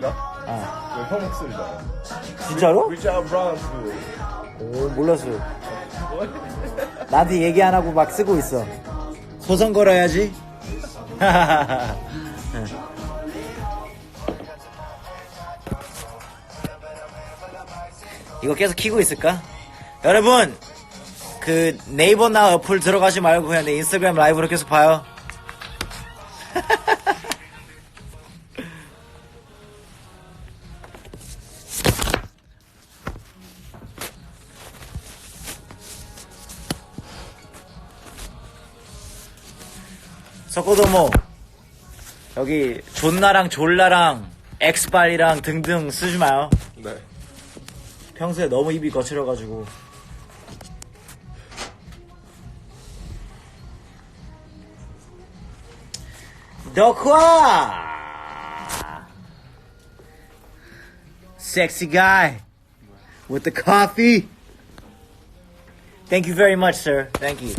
목소리인가? 아형 목소리잖아. 진짜로? 오 몰랐어요 나한테 얘기 안 하고 막 쓰고 있어 소송 걸어야지 이거 계속 키고 있을까? 여러분 그 네이버나 어플 들어가지 말고 그냥 내 인스타그램 라이브로 계속 봐요 석고도모 여기 존나랑 졸라랑 엑스빨이랑 등등 쓰지 마요 네. 평소에 너무 입이 거칠어가지고 덕화 sexy guy with the coffee thank you very much sir thank you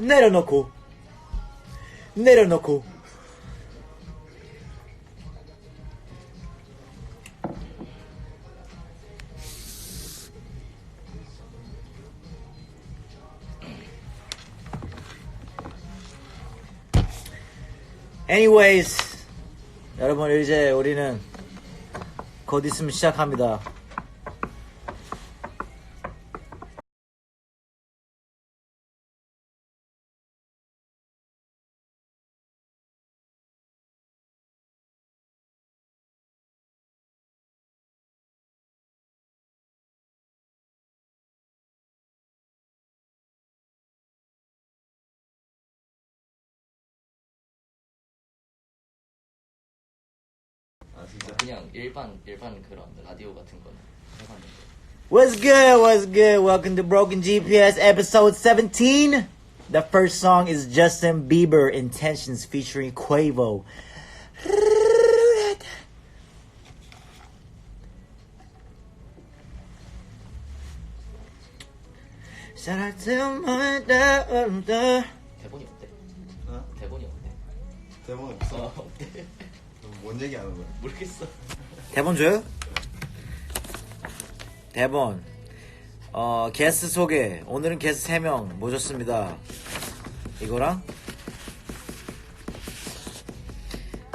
내려놓고. 내려놓고. Anyways 여러분 이제 우리는 곧 있으면 시작합니다 그냥 일반 일반 그런 라디오 같은 거는 해봤는데 What's good? What's good? Welcome to Broken GPS episode 17. The first song is Justin Bieber Intentions featuring Quavo. Shout out to my dad. 대본이 어때? 어? 대본이 어때? 대본 어 없어. 어때? 뭔 얘기하는 거야? 모르겠어 대본 줘요? 대본. 어, 게스트 소개. 오늘은 게스트 3명 모셨습니다. 이거랑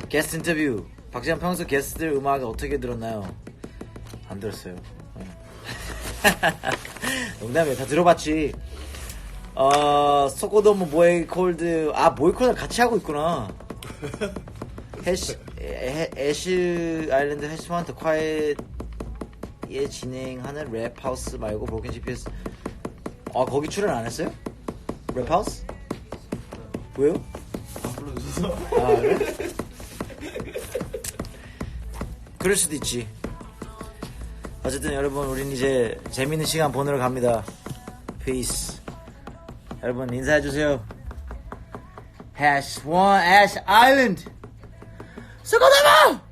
게스트 인터뷰. 박지현 평소 게스트들 음악을 어떻게 들었나요? 안 들었어요. 어. 농담이에요. 다 들어봤지. 어, 소코도모 모에이 콜드. 아, 모에이 콜드 같이 하고 있구나. 해시, 해, 애쉬 아일랜드 해시먼트 콰이에 진행하는 랩하우스 말고 브로켄 GPS 아 거기 출연 안 했어요? 랩하우스? 왜요? 안 불러주셔서. 아 그래? 그럴 수도 있지 어쨌든 여러분 우린 이제 재밌는 시간 보내러 갑니다 Peace 여러분 인사해주세요 Hash 1 Ash Island 수고하다